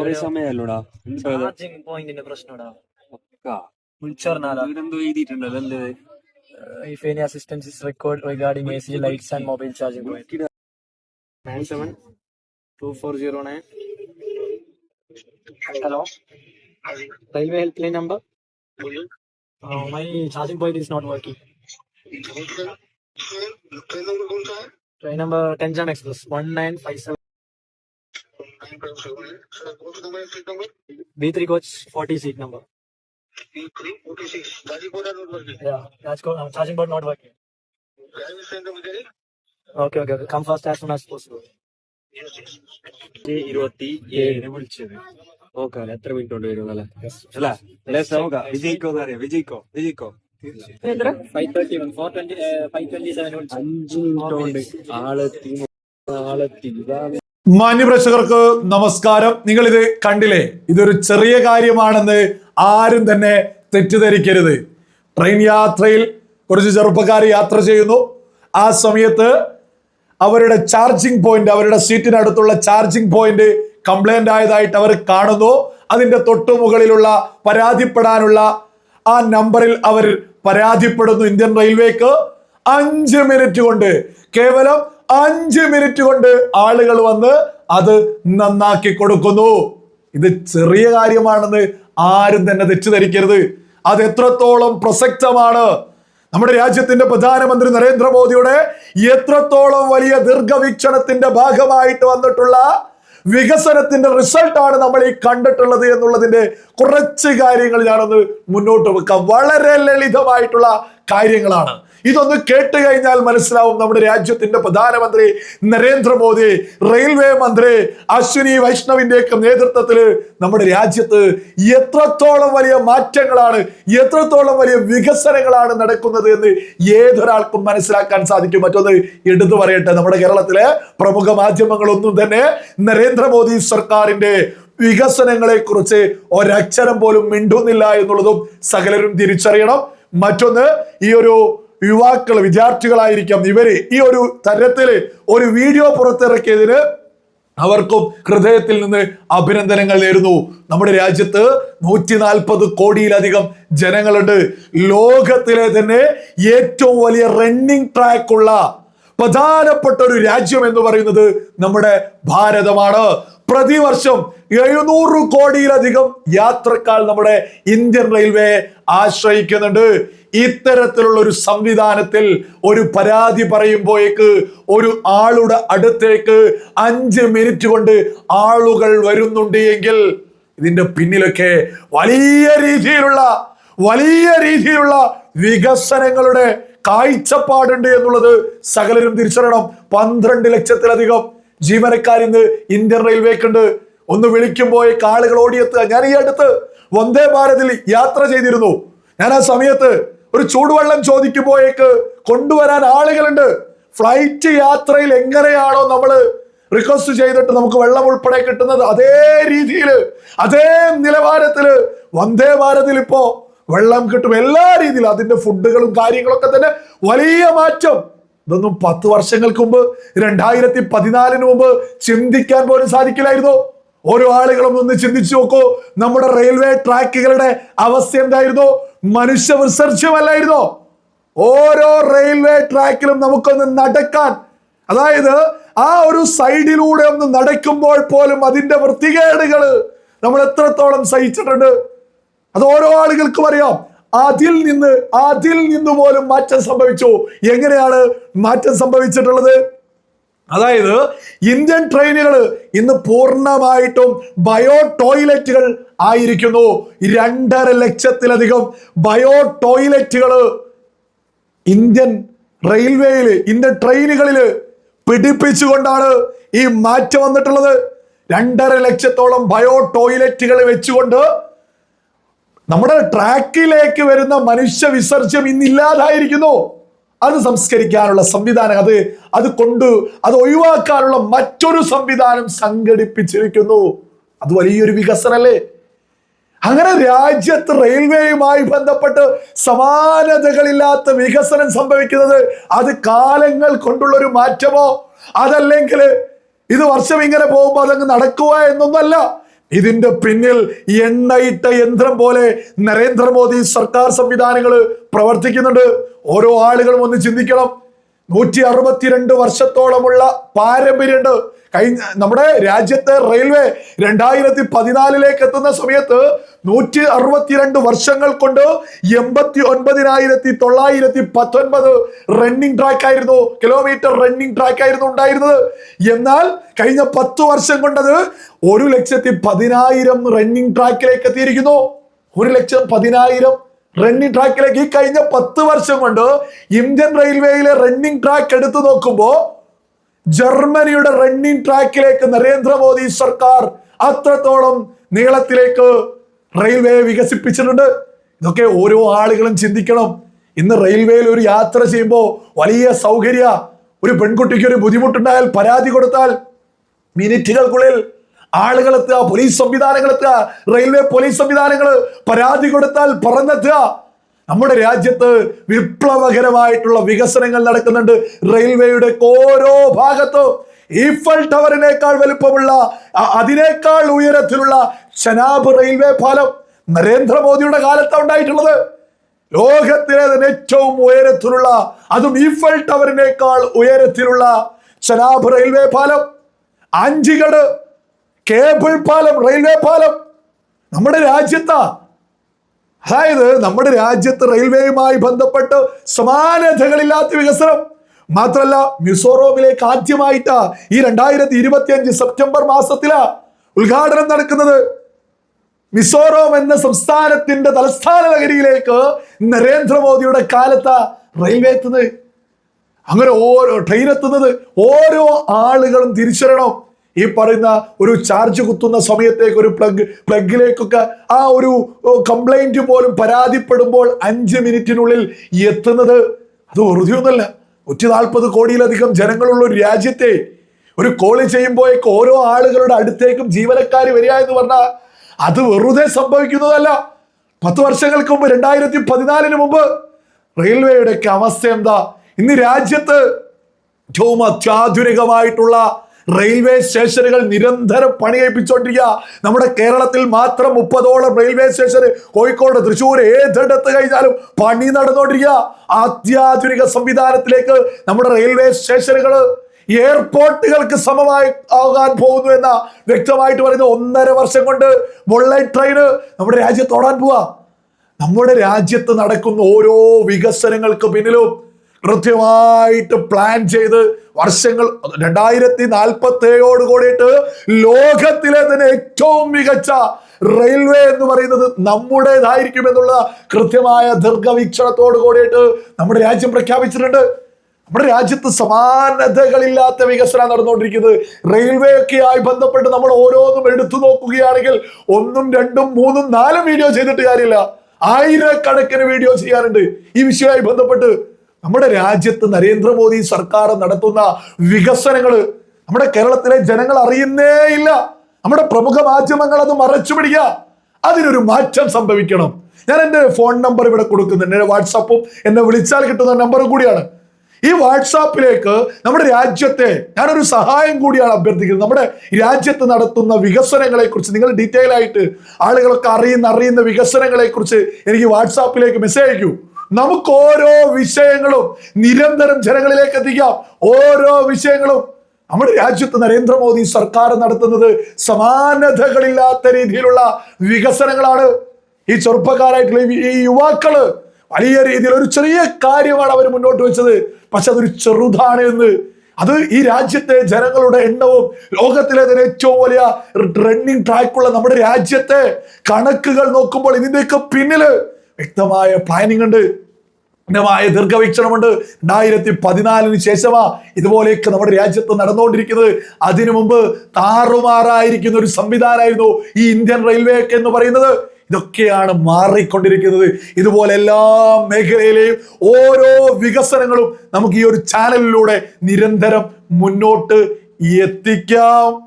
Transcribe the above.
ഒരേ സമയല്ലോടാ ആദ്യം പോയിന്റിന്റെ പ്രശ്നടാ വിളിച്ചറിഞ്ഞാലാ ഇതെന്തോ എഴുതിയിട്ടുണ്ടല്ലോ എന്തേ if any assistance is required regarding AC lights and mobile charging point. 97 2409 Hello. Railway helpline number. Uh, my charging point is not working. Train number Tenjan Express 1957. Sir कौन सा number है seat number B three coach forty seat number. Three forty six Ghazipur road पर Yeah, that's cool. Uh, charging point not working. Driving centre मुझे Okay, okay, okay. Come fast as soon as possible. ഇരുപത്തി ഏഴിന് വിളിച്ചത് നോക്കാം എത്ര minute കൊണ്ട് വരും അല്ലേ അല്ല ലെസ് നോക്കാം വിജയിക്കോ എന്നറിയാം വിജയിക്കോ വിജയിക്കോ Five thirty one, four twenty, five twenty seven. അഞ്ച് മിനിറ്റ് കൊണ്ട് ആളെത്തി ആളെത്തി ഇതാണ് മാന്യപ്രേക്ഷകർക്ക് നമസ്കാരം. നിങ്ങൾ ഇത് കണ്ടില്ലേ? ഇതൊരു ചെറിയ കാര്യമാണെന്ന് ആരും തന്നെ തെറ്റിദ്ധരിക്കരുത്. ട്രെയിൻ യാത്രയിൽ കുറച്ച് ചെറുപ്പക്കാർ യാത്ര ചെയ്യുന്നു. ആ സമയത്ത് അവരുടെ ചാർജിങ് പോയിന്റ് അവരുടെ സീറ്റിനടുത്തുള്ള ചാർജിങ് പോയിന്റ് കംപ്ലൈന്റ് ആയതായിട്ട് അവർ കാണുന്നു. അതിന്റെ തൊട്ടു മുകളിലുള്ള പരാതിപ്പെടാനുള്ള ആ നമ്പറിൽ അവർ പരാതിപ്പെടുന്നു ഇന്ത്യൻ റെയിൽവേക്ക്. അഞ്ച് മിനിറ്റ് കൊണ്ട് കേവലം അഞ്ച് മിനിറ്റ് കൊണ്ട് ആളുകൾ വന്ന് അത് നന്നാക്കി കൊടുക്കുന്നു. ഇത് ചെറിയ കാര്യമാണെന്ന് ആരും തന്നെ തെറ്റിദ്ധരിക്കരുത്. അത് എത്രത്തോളം പ്രസക്തമാണ്. നമ്മുടെ രാജ്യത്തിന്റെ പ്രധാനമന്ത്രി നരേന്ദ്രമോദിയുടെ എത്രത്തോളം വലിയ ദീർഘവീക്ഷണത്തിന്റെ ഭാഗമായിട്ട് വന്നിട്ടുള്ള വികസനത്തിന്റെ റിസൾട്ടാണ് നമ്മൾ ഈ കണ്ടിട്ടുള്ളത് എന്നുള്ളതിന്റെ കുറച്ച് കാര്യങ്ങൾ ഞാനൊന്ന് മുന്നോട്ട് വെക്കാം. വളരെ ലളിതമായിട്ടുള്ള കാര്യങ്ങളാണ്. ഇതൊന്ന് കേട്ട് കഴിഞ്ഞാൽ മനസ്സിലാവും നമ്മുടെ രാജ്യത്തിന്റെ പ്രധാനമന്ത്രി നരേന്ദ്രമോദി റെയിൽവേ മന്ത്രി അശ്വിനി വൈഷ്ണവിന്റെ ഒക്കെ നേതൃത്വത്തിൽ നമ്മുടെ രാജ്യത്ത് എത്രത്തോളം വലിയ മാറ്റങ്ങളാണ് എത്രത്തോളം വലിയ വികസനങ്ങളാണ് നടക്കുന്നത് എന്ന് ഏതൊരാൾക്കും മനസ്സിലാക്കാൻ സാധിക്കും. മറ്റൊന്ന് എടുത്തു പറയട്ടെ നമ്മുടെ കേരളത്തിലെ പ്രമുഖ മാധ്യമങ്ങളൊന്നും തന്നെ നരേന്ദ്രമോദി സർക്കാരിന്റെ വികസനങ്ങളെ കുറിച്ച് ഒരക്ഷരം പോലും മിണ്ടുന്നില്ല എന്നുള്ളതും സകലരും തിരിച്ചറിയണം. മറ്റൊന്ന് ഈ ഒരു യുവാക്കൾ വിദ്യാർത്ഥികളായിരിക്കാം ഇവർ ഈ ഒരു തരത്തിൽ ഒരു വീഡിയോ പുറത്തിറക്കിയതിന് അവർക്കും ഹൃദയത്തിൽ നിന്ന് അഭിനന്ദനങ്ങൾ നേരുന്നു. നമ്മുടെ രാജ്യത്ത് നൂറ്റി നാൽപ്പത് കോടിയിലധികം ജനങ്ങളുണ്ട്. ലോകത്തിലെ തന്നെ ഏറ്റവും വലിയ റണ്ണിംഗ് ട്രാക്കുള്ള പ്രധാനപ്പെട്ട ഒരു രാജ്യം എന്ന് പറയുന്നത് നമ്മുടെ ഭാരതമാണ്. പ്രതിവർഷം എഴുന്നൂറ് കോടിയിലധികം യാത്രക്കാർ നമ്മുടെ ഇന്ത്യൻ റെയിൽവേ ആശ്രയിക്കുന്നുണ്ട്. ഇത്തരത്തിലുള്ള ഒരു സംവിധാനത്തിൽ ഒരു പരാതി പറയുമ്പോഴേക്ക് ഒരു ആളുടെ അടുത്തേക്ക് അഞ്ച് മിനിറ്റ് കൊണ്ട് ആളുകൾ വരുന്നുണ്ട് എങ്കിൽ ഇതിന്റെ പിന്നിലൊക്കെ വലിയ രീതിയിലുള്ള വലിയ രീതിയിലുള്ള വികസനങ്ങളുടെ കാഴ്ചപ്പാടുണ്ട് എന്നുള്ളത് സകലരും തിരിച്ചറിയണം. പന്ത്രണ്ട് ലക്ഷത്തിലധികം ജീവനക്കാർ ഇന്ന് ഇന്ത്യൻ റെയിൽവേക്കുണ്ട്. ഒന്ന് വിളിക്കുമ്പോൾ ആളുകൾ ഓടിയെത്തുക. ഞാൻ ഈ അടുത്ത് വന്ദേ ഭാരതിൽ യാത്ര ചെയ്തിരുന്നു. ഞാൻ ആ സമയത്ത് ഒരു ചൂടുവെള്ളം ചോദിക്കുമ്പോഴേക്ക് കൊണ്ടുവരാൻ ആളുകളുണ്ട്. ഫ്ലൈറ്റ് യാത്രയിൽ എങ്ങനെയാണോ നമ്മൾ റിക്വസ്റ്റ് ചെയ്തിട്ട് നമുക്ക് വെള്ളം ഉൾപ്പെടെ കിട്ടുന്നത് അതേ രീതിയിൽ അതേ നിലവാരത്തിൽ വന്ദേ ഭാരതിൽ ഇപ്പോ വെള്ളം കിട്ടും. എല്ലാ രീതിയിലും അതിന്റെ ഫുഡുകളും കാര്യങ്ങളൊക്കെ തന്നെ വലിയ മാറ്റം. ഇതൊന്നും പത്ത് വർഷങ്ങൾക്ക് മുമ്പ് രണ്ടായിരത്തി പതിനാലിന് മുമ്പ് ചിന്തിക്കാൻ പോലും സാധിക്കില്ലായിരുന്നു. ഓരോ ആളുകളും ഒന്ന് ചിന്തിച്ചു നോക്കൂ. നമ്മുടെ റെയിൽവേ ട്രാക്കുകളുടെ അവസ്ഥ എന്തായിരുന്നു? മനുഷ്യ വിസർജ്യമല്ലായിരുന്നോ? ഓരോ റെയിൽവേ ട്രാക്കിലും നമുക്കൊന്ന് നടക്കാൻ. അതായത് ആ ഒരു സൈഡിലൂടെ ഒന്ന് നടക്കുമ്പോൾ പോലും അതിന്റെ വൃത്തികേടുകൾ നമ്മൾ എത്രത്തോളം സഹിച്ചിട്ടുണ്ട്. അത് ഓരോ ആളുകൾക്കും അറിയാം. അതിൽ നിന്ന് അതിൽ നിന്ന് പോലും മാറ്റം സംഭവിച്ചു. എങ്ങനെയാണ് മാറ്റം സംഭവിച്ചിട്ടുള്ളത്? അതായത് ഇന്ത്യൻ ട്രെയിനുകൾ ഇന്ന് പൂർണമായിട്ടും ബയോ ടോയ്ലറ്റുകൾ ആയിരിക്കുന്നു. രണ്ടര ലക്ഷത്തിലധികം ബയോ ടോയ്ലറ്റുകൾ ഇന്ത്യൻ റെയിൽവേയിൽ ഇന്ത്യൻ ട്രെയിനുകളിൽ പിടിപ്പിച്ചുകൊണ്ടാണ് ഈ മാറ്റം വന്നിട്ടുള്ളത്. രണ്ടര ലക്ഷത്തോളം ബയോ ടോയ്ലറ്റുകൾ വെച്ചുകൊണ്ട് നമ്മുടെ ട്രാക്കിലേക്ക് വരുന്ന മനുഷ്യ വിസർജ്യം ഇന്നില്ലാതായിരിക്കുന്നു. അത് സംസ്കരിക്കാനുള്ള സംവിധാനം അത് അത് കൊണ്ട് അത് ഒഴിവാക്കാനുള്ള മറ്റൊരു സംവിധാനം സംഘടിപ്പിച്ചിരിക്കുന്നു. അത് വലിയൊരു വികസനല്ലേ? അങ്ങനെ രാജ്യത്ത് റെയിൽവേയുമായി ബന്ധപ്പെട്ട് സമാനതകളില്ലാത്ത വികസനം സംഭവിക്കുന്നത് അത് കാലങ്ങൾ കൊണ്ടുള്ള ഒരു മാറ്റമോ? അതല്ലെങ്കിൽ ഇത് വർഷം ഇങ്ങനെ പോകുമ്പോൾ അതങ്ങ് നടക്കുക എന്നൊന്നല്ല. ഇതിന്റെ പിന്നിൽ എണ്ണയിട്ട യന്ത്രം പോലെ നരേന്ദ്രമോദി സർക്കാർ സംവിധാനങ്ങൾ പ്രവർത്തിക്കുന്നുണ്ട്. ഓരോ ആളുകളും ഒന്ന് ചിന്തിക്കണം. നൂറ്റി അറുപത്തിരണ്ട് വർഷത്തോളമുള്ള പാരമ്പര്യമുണ്ട് കഴിഞ്ഞ നമ്മുടെ രാജ്യത്തെ റെയിൽവേ രണ്ടായിരത്തി പതിനാലിലേക്ക് എത്തുന്ന സമയത്ത് നൂറ്റി അറുപത്തിരണ്ട് വർഷങ്ങൾ കൊണ്ട് എൺപത്തി ഒൻപതിനായിരത്തി തൊള്ളായിരത്തി പത്തൊൻപത് റണ്ണിംഗ് ട്രാക്ക് ആയിരുന്നു. കിലോമീറ്റർ റണ്ണിംഗ് ട്രാക്ക് ആയിരുന്നു ഉണ്ടായിരുന്നത്. എന്നാൽ കഴിഞ്ഞ പത്ത് വർഷം കൊണ്ടത് ഒരു ലക്ഷത്തി പതിനായിരം റണ്ണിംഗ് ട്രാക്കിലേക്ക് എത്തിയിരിക്കുന്നു. ഒരു ലക്ഷം പതിനായിരം റണ്ണിംഗ് ട്രാക്കിലേക്ക് ഈ കഴിഞ്ഞ പത്ത് വർഷം കൊണ്ട് ഇന്ത്യൻ റെയിൽവേയിലെ റണ്ണിംഗ് ട്രാക്ക് എടുത്തു നോക്കുമ്പോൾ ജർമ്മനിയുടെ റണ്ണിംഗ് ട്രാക്കിലേക്ക് നരേന്ദ്രമോദി സർക്കാർ അത്രത്തോളം നീളത്തിലേക്ക് റെയിൽവേ വികസിപ്പിച്ചിട്ടുണ്ട്. ഇതൊക്കെ ഓരോ ആളുകളും ചിന്തിക്കണം. ഇന്ന് റെയിൽവേയിൽ ഒരു യാത്ര ചെയ്യുമ്പോൾ വലിയ സൗകര്യ ഒരു പെൺകുട്ടിക്ക് ഒരു ബുദ്ധിമുട്ടുണ്ടായാൽ പരാതി കൊടുത്താൽ മിനിറ്റുകൾക്കുള്ളിൽ ആളുകൾ എത്തുക പോലീസ് സംവിധാനങ്ങൾ എത്തുക റെയിൽവേ പോലീസ് സംവിധാനങ്ങൾ പരാതി കൊടുത്താൽ പറഞ്ഞെത്തുക നമ്മുടെ രാജ്യത്ത് വിപ്ലവകരമായിട്ടുള്ള വികസനങ്ങൾ നടക്കുന്നുണ്ട് റെയിൽവേയുടെ ഓരോ ഭാഗത്തും. ഈഫൽ ടവറിനേക്കാൾ വലുപ്പമുള്ള അതിനേക്കാൾ ഉയരത്തിലുള്ള ചനാബ് റെയിൽവേ പാലം നരേന്ദ്രമോദിയുടെ കാലത്താണ് ഉണ്ടായിട്ടുള്ളത്. ലോകത്തിലെ ഏറ്റവും ഉയരത്തിലുള്ള അതും ഈഫൽ ടവറിനേക്കാൾ ഉയരത്തിലുള്ള ചനാബ് റെയിൽവേ പാലം. ആഞ്ചിഗഡ് കേബിൾ പാലം റെയിൽവേ പാലം. നമ്മുടെ രാജ്യത്താ. അതായത് നമ്മുടെ രാജ്യത്ത് റെയിൽവേയുമായി ബന്ധപ്പെട്ട് സമാനതകളില്ലാത്ത വികസനം. മാത്രല്ല മിസോറോമിലേക്ക് ആദ്യമായിട്ടാ ഈ രണ്ടായിരത്തി ഇരുപത്തി അഞ്ച് സെപ്റ്റംബർ മാസത്തിലാ ഉദ്ഘാടനം നടക്കുന്നത്. മിസോറം എന്ന സംസ്ഥാനത്തിന്റെ തലസ്ഥാന നഗരിയിലേക്ക് നരേന്ദ്രമോദിയുടെ കാലത്താ റെയിൽവേ എത്തുന്നത്. അങ്ങനെ ഓരോ ട്രെയിൻ എത്തുന്നത്. ഓരോ ആളുകളും തിരിച്ചറിയണം. ഈ പറയുന്ന ഒരു ചാർജ് കുത്തുന്ന സമയത്തേക്ക് ഒരു പ്ലഗ് പ്ലഗിലേക്കൊക്കെ ആ ഒരു കംപ്ലൈന്റ് പോലും പരാതിപ്പെടുമ്പോൾ അഞ്ച് മിനിറ്റിനുള്ളിൽ എത്തുന്നത് അത് വെറുതെയൊന്നല്ല നൂറ്റി നാൽപ്പത് കോടിയിലധികം ജനങ്ങളുള്ള ഒരു രാജ്യത്തെ ഒരു കോൾ ചെയ്യുമ്പോഴേക്ക് ഓരോ ആളുകളുടെ അടുത്തേക്കും ജീവനക്കാർ വരിക എന്ന് പറഞ്ഞാൽ അത് വെറുതെ സംഭവിക്കുന്നതല്ല. പത്ത് വർഷങ്ങൾക്ക് മുമ്പ് രണ്ടായിരത്തി പതിനാലിന് മുമ്പ് റെയിൽവേയുടെ ഒക്കെ അവസ്ഥ എന്താ? ഇന്ന് രാജ്യത്ത് ഏറ്റവും അത്യാധുനികമായിട്ടുള്ള റെയിൽവേ സ്റ്റേഷനുകൾ നിരന്തരം പണി പണികഴിപ്പിച്ചുകൊണ്ടിരിക്കുക നമ്മുടെ കേരളത്തിൽ മാത്രം മുപ്പതോളം റെയിൽവേ സ്റ്റേഷൻ കോഴിക്കോട് തൃശ്ശൂർ ഏതെടുത്ത് കഴിഞ്ഞാലും പണി നടന്നുകൊണ്ടിരിക്കുക അത്യാധുനിക സംവിധാനത്തിലേക്ക് നമ്മുടെ റെയിൽവേ സ്റ്റേഷനുകൾ എയർപോർട്ടുകൾക്ക് സമമായി ആകാൻ പോകുന്നു എന്ന വ്യക്തമായിട്ട് പറയുന്ന ഒന്നര വർഷം കൊണ്ട് ബുള്ളറ്റ് ട്രെയിന് നമ്മുടെ രാജ്യത്ത് ഓടാൻ പോവാ. നമ്മുടെ രാജ്യത്ത് നടക്കുന്ന ഓരോ വികസനങ്ങൾക്ക് പിന്നിലും കൃത്യമായിട്ട് പ്ലാൻ ചെയ്ത് വർഷങ്ങൾ രണ്ടായിരത്തി നാൽപ്പത്തി ഏഴോട് കൂടിയിട്ട് ലോകത്തിലെ തന്നെ ഏറ്റവും മികച്ച റെയിൽവേ എന്ന് പറയുന്നത് നമ്മുടേതായിരിക്കും എന്നുള്ള കൃത്യമായ ദീർഘവീക്ഷണത്തോട് കൂടിയിട്ട് നമ്മുടെ രാജ്യം പ്രഖ്യാപിച്ചിട്ടുണ്ട്. നമ്മുടെ രാജ്യത്ത് സമാനതകളില്ലാത്ത വികസനം നടന്നുകൊണ്ടിരിക്കുന്നത്. റെയിൽവേ ഒക്കെയായി ബന്ധപ്പെട്ട് നമ്മൾ ഓരോന്നും എടുത്തു നോക്കുകയാണെങ്കിൽ ഒന്നും രണ്ടും മൂന്നും നാലും വീഡിയോ ചെയ്തിട്ട് കാര്യമില്ല. ആയിരക്കണക്കിന് വീഡിയോ ചെയ്യാറുണ്ട് ഈ വിഷയവുമായി ബന്ധപ്പെട്ട് നമ്മുടെ രാജ്യത്ത് നരേന്ദ്രമോദി സർക്കാർ നടത്തുന്ന വികസനങ്ങൾ നമ്മുടെ കേരളത്തിലെ ജനങ്ങൾ അറിയുന്നേ ഇല്ല. നമ്മുടെ പ്രമുഖ മാധ്യമങ്ങൾ അത് മറച്ചു പിടിക്കുക. അതിനൊരു മാറ്റം സംഭവിക്കണം. ഞാൻ എന്റെ ഫോൺ നമ്പർ ഇവിടെ കൊടുക്കുന്നുണ്ട്. എന്റെ വാട്സാപ്പും എന്നെ വിളിച്ചാൽ കിട്ടുന്ന നമ്പറും കൂടിയാണ്. ഈ വാട്സാപ്പിലേക്ക് നമ്മുടെ രാജ്യത്തെ ഞാനൊരു സഹായം കൂടിയാണ് അഭ്യർത്ഥിക്കുന്നത്. നമ്മുടെ രാജ്യത്ത് നടത്തുന്ന വികസനങ്ങളെക്കുറിച്ച് നിങ്ങൾ ഡീറ്റെയിൽ ആയിട്ട് ആളുകളൊക്കെ അറിയുന്ന അറിയുന്ന വികസനങ്ങളെക്കുറിച്ച് എനിക്ക് വാട്സാപ്പിലേക്ക് മെസ്സേജ് അയക്കൂ. നമുക്ക് ഓരോ വിഷയങ്ങളും നിരന്തരം ജനങ്ങളിലേക്ക് എത്തിക്കാം. ഓരോ വിഷയങ്ങളും നമ്മുടെ രാജ്യത്ത് നരേന്ദ്രമോദി സർക്കാർ നടത്തുന്നത് സമാനതകളില്ലാത്ത രീതിയിലുള്ള വികസനങ്ങളാണ്. ഈ ചെറുപ്പക്കാരായിട്ടുള്ള ഈ- യുവാക്കൾ വലിയ രീതിയിൽ ഒരു ചെറിയ കാര്യമാണ് അവർ മുന്നോട്ട് വെച്ചത്. പക്ഷെ അതൊരു ചെറുതാണ് എന്ന്. അത് ഈ രാജ്യത്തെ ജനങ്ങളുടെ എണ്ണവും ലോകത്തിലെ തന്നെ ഏറ്റവും വലിയ റണ്ണിങ് ട്രാക്കുള്ള നമ്മുടെ രാജ്യത്തെ കണക്കുകൾ നോക്കുമ്പോൾ ഇതിന്റെയൊക്കെ പിന്നിൽ വ്യക്തമായ പ്ലാനിങ് ഉണ്ട്. വ്യക്തമായ ദീർഘവീക്ഷണമുണ്ട്. രണ്ടായിരത്തി പതിനാലിന് ശേഷമാ ഇതുപോലെയൊക്കെ നമ്മുടെ രാജ്യത്ത് നടന്നുകൊണ്ടിരിക്കുന്നത്. അതിനു മുമ്പ് താറുമാറായിരിക്കുന്ന ഒരു സംവിധാനമായിരുന്നു ഈ ഇന്ത്യൻ റെയിൽവേ ഒക്കെ എന്ന് പറയുന്നത്. ഇതൊക്കെയാണ് മാറിക്കൊണ്ടിരിക്കുന്നത്. ഇതുപോലെ എല്ലാ മേഖലയിലെയും ഓരോ വികസനങ്ങളും നമുക്ക് ഈ ഒരു ചാനലിലൂടെ നിരന്തരം മുന്നോട്ട് എത്തിക്കാം.